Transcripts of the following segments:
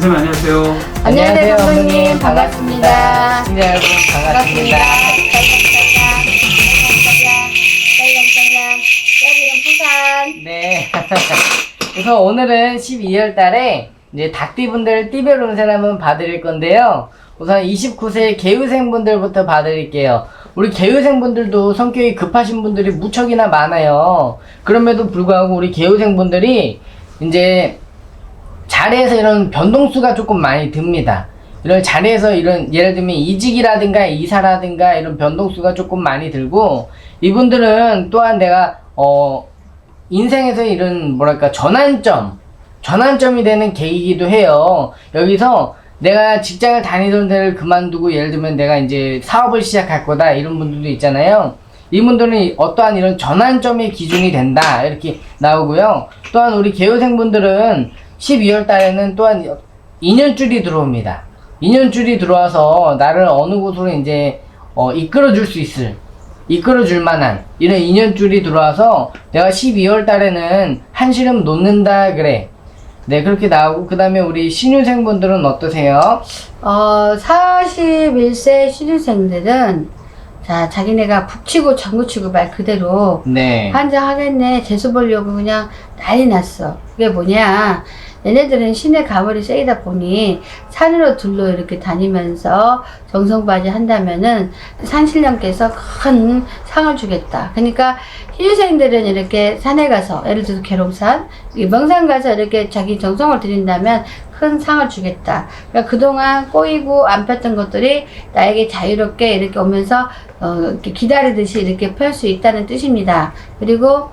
선생님 안녕하세요. 안녕하세요, 감독님. 반갑습니다. 시청자 여러분 반갑습니다. 부산. 네. 그래서 오늘은 12월 달에 이제 닭띠분들 띠별 운세 한번 봐드릴 건데요. 우선 29세 개우생분들부터 봐드릴게요. 우리 개우생분들도 성격이 급하신 분들이 무척이나 많아요. 그럼에도 불구하고 우리 개우생분들이 이제 자리에서 이런 변동수가 조금 많이 듭니다. 이런 자리에서 이런 예를 들면 이직이라든가 이사라든가 이런 변동수가 조금 많이 들고 이분들은 또한 내가 어 인생에서 이런 뭐랄까 전환점 전환점이 되는 계기이기도 해요. 여기서 내가 직장을 다니던 데를 그만두고 예를 들면 내가 이제 사업을 시작할 거다 이런 분들도 있잖아요. 이분들은 어떠한 이런 전환점의 기준이 된다 이렇게 나오고요. 또한 우리 개요생분들은 12월 달에는 또한 2년줄이 들어옵니다. 2년줄이 들어와서 나를 어느 곳으로 이제 어, 이끌어 줄 수 있을 이끌어 줄 만한 이런 2년줄이 들어와서 내가 12월 달에는 한시름 놓는다 그래. 네, 그렇게 나오고 그 다음에 우리 신유생분들은 어떠세요? 어, 41세 신입생들은 자, 자기네가 북치고 전구치고 말 그대로 네. 한장 하겠네. 재수 보려고 그냥 난리 났어. 그게 뭐냐. 얘네들은 신의 가물이 세이다 보니 산으로 둘러 이렇게 다니면서 정성바지 한다면은 산신령께서 큰 상을 주겠다. 그러니까 희주생들은 이렇게 산에 가서 예를 들어서 계룡산, 이 명산 가서 이렇게 자기 정성을 들인다면 큰 상을 주겠다. 그러니까 그동안 꼬이고 안 폈던 것들이 나에게 자유롭게 이렇게 오면서 어, 이렇게 기다리듯이 이렇게 펼 수 있다는 뜻입니다. 그리고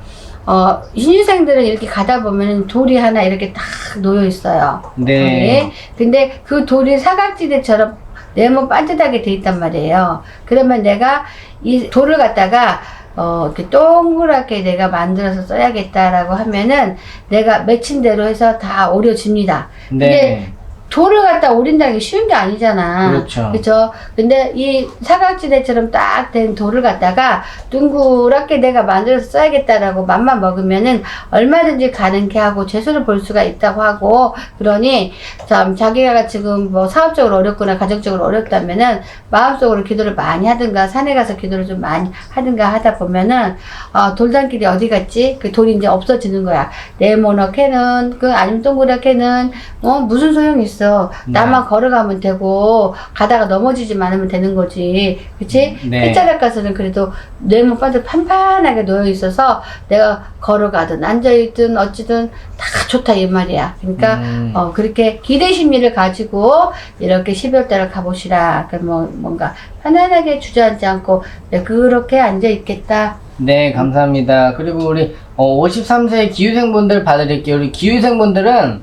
어, 신유생들은 이렇게 가다 보면 돌이 하나 이렇게 딱 놓여 있어요. 네. 돌이. 근데 그 돌이 사각지대처럼 네모 반듯하게 돼 있단 말이에요. 그러면 내가 이 돌을 갖다가 어, 이렇게 동그랗게 내가 만들어서 써야겠다라고 하면은 내가 맺힌 대로 해서 다 오려집니다. 근데 네. 돌을 갖다 오린다는 게 쉬운 게 아니잖아. 그렇죠. 그죠? 근데 이 사각지대처럼 딱 된 돌을 갖다가 둥그랗게 내가 만들어서 써야겠다라고 맘만 먹으면은 얼마든지 가능케 하고 재수를 볼 수가 있다고 하고 그러니 참 자기가 지금 뭐 사업적으로 어렵거나 가정적으로 어렵다면은 마음속으로 기도를 많이 하든가 산에 가서 기도를 좀 많이 하든가 하다 보면은 어, 돌담길이 어디 갔지? 그 돌이 이제 없어지는 거야. 네모나게는 그 아니면 동그랗게는 어 무슨 소용이 있어? 네. 나만 걸어가면 되고 가다가 넘어지지 않으면 되는 거지. 그치? 네. 끝자락 가서는 그래도 네모 반듯 판판하게 놓여 있어서 내가 걸어가든 앉아있든 어찌든 다 좋다 이 말이야. 그러니까 음. 어 그렇게 기대 심리를 가지고 이렇게 12월 달을 가보시라. 그뭐 뭔가 편안하게 주저앉지 않고 네, 그렇게 앉아 있겠다. 네, 감사합니다. 그리고 우리 어, 53세 기후생분들 봐드릴게요. 우리 기후생분들은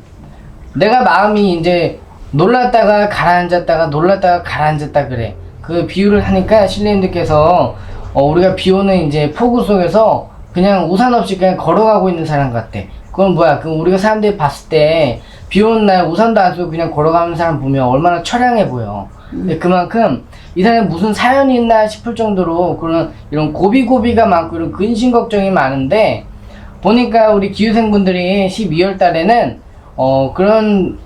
내가 마음이 이제 놀랐다가 가라앉았다가 놀랐다가 가라앉았다 그래. 그 비유를 하니까 신뢰님들께서 어, 우리가 비 오는 이제 폭우 속에서 그냥 우산 없이 그냥 걸어가고 있는 사람 같대. 그건 뭐야? 그 우리가 사람들이 봤을 때 비 오는 날 우산도 안 쓰고 그냥 걸어가는 사람 보면 얼마나 처량해 보여. 근데 그만큼 이 사람이 무슨 사연이 있나 싶을 정도로 그런 이런 고비고비가 많고 이런 근심 걱정이 많은데 보니까 우리 기후생분들이 12월 달에는 어 그런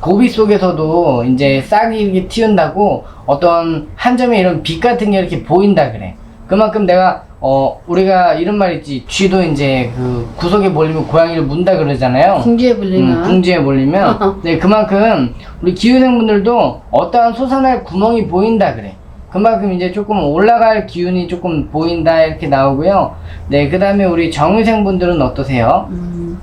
고비 속에서도 이제 싹이 이렇게 튀운다고 어떤 한 점의 이런 빛 같은 게 이렇게 보인다 그래. 그만큼 내가 어 우리가 이런 말 있지. 쥐도 이제 그 구석에 몰리면 고양이를 문다 그러잖아요. 궁지에 불리면? 음, 궁지에 몰리면. 네 그만큼 우리 기후생분들도 어떠한 솟아날 구멍이 보인다 그래. 그만큼 이제 조금 올라갈 기운이 조금 보인다 이렇게 나오고요. 네 그 다음에 우리 정유생분들은 어떠세요? 음,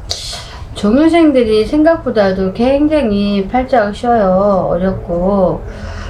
종유생들이 생각보다도 굉장히 팔자가 쉬워요. 어렵고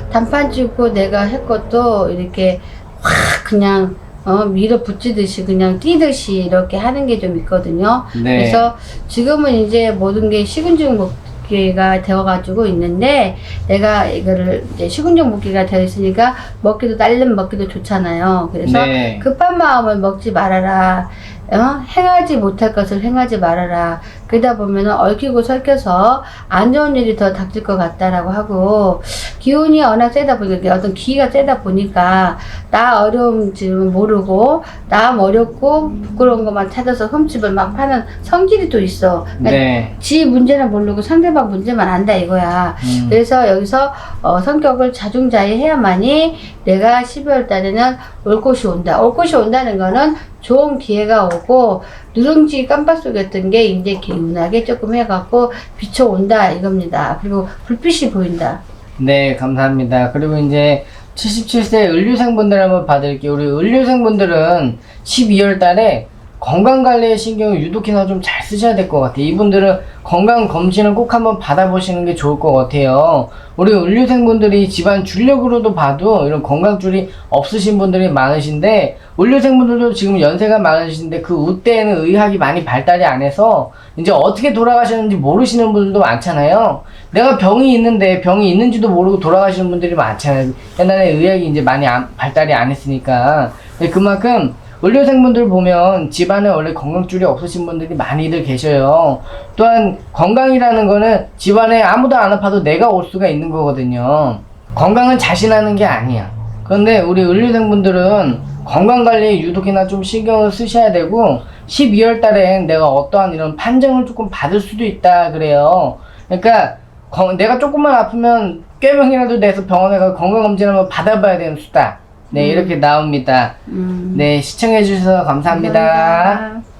단판 찍고 내가 할 것도 이렇게 확 그냥 어, 밀어 붙이듯이 그냥 뛰듯이 이렇게 하는 게 좀 있거든요. 네. 그래서 지금은 이제 모든 게 식은죽 먹기가 되어가지고 있는데 내가 이거를 이제 식은죽 먹기가 되어 있으니까 먹기도 딸름 먹기도 좋잖아요. 그래서 네. 급한 마음을 먹지 말아라. 어? 행하지 못할 것을 행하지 말아라. 그러다 보면은 얽히고 설켜서 안 좋은 일이 더 닥칠 것 같다라고 하고 기운이 워낙 세다 보니까 어떤 기가 세다 보니까 나 어려움 지금 모르고 나 어렵고 부끄러운 것만 찾아서 흠집을 막 파는 성질이 또 있어. 그러니까 네. 지 문제는 모르고 상대방 문제만 안다 이거야. 음. 그래서 여기서 어, 성격을 자중자애해야만이 내가 12월 달에는 올 곳이 온다. 올 곳이 온다는 거는 좋은 기회가 오고 누룽지 깜빡 속였던 게 이제 개운하게 조금 해갖고 비춰온다 이겁니다. 그리고 불빛이 보인다. 네, 감사합니다. 그리고 이제 77세 을류생분들 한번 봐드릴게요. 우리 을류생분들은 12월 달에 건강 관리에 신경을 유독해서 좀잘 쓰셔야 될 것 같아요. 이분들은 건강 검진을 꼭 한번 받아보시는 게 좋을 것 같아요. 우리 을류생분들이 집안 줄력으로도 봐도 이런 건강줄이 없으신 분들이 많으신데 을류생분들도 지금 연세가 많으신데 그 우때에는 의학이 많이 발달이 안 해서 이제 어떻게 돌아가셨는지 모르시는 분들도 많잖아요. 내가 병이 있는데 병이 있는지도 모르고 돌아가시는 분들이 많잖아요. 옛날에 의학이 이제 많이 안- 발달이 안 했으니까. 근데 그만큼 의료생분들 보면 집안에 원래 건강줄이 없으신 분들이 많이들 계셔요. 또한 건강이라는 거는 집안에 아무도 안 아파도 내가 올 수가 있는 거거든요. 건강은 자신하는 게 아니야. 그런데 우리 의료생분들은 건강관리에 유독이나 좀 신경을 쓰셔야 되고 12월 달엔 내가 어떠한 이런 판정을 조금 받을 수도 있다 그래요. 그러니까 건- 내가 조금만 아프면 꾀병이라도 내서 병원에 가서 건강검진 한번 받아봐야 되는 수다. 네, 이렇게 나옵니다. 음. 네, 시청해주셔서 감사합니다. 감사합니다.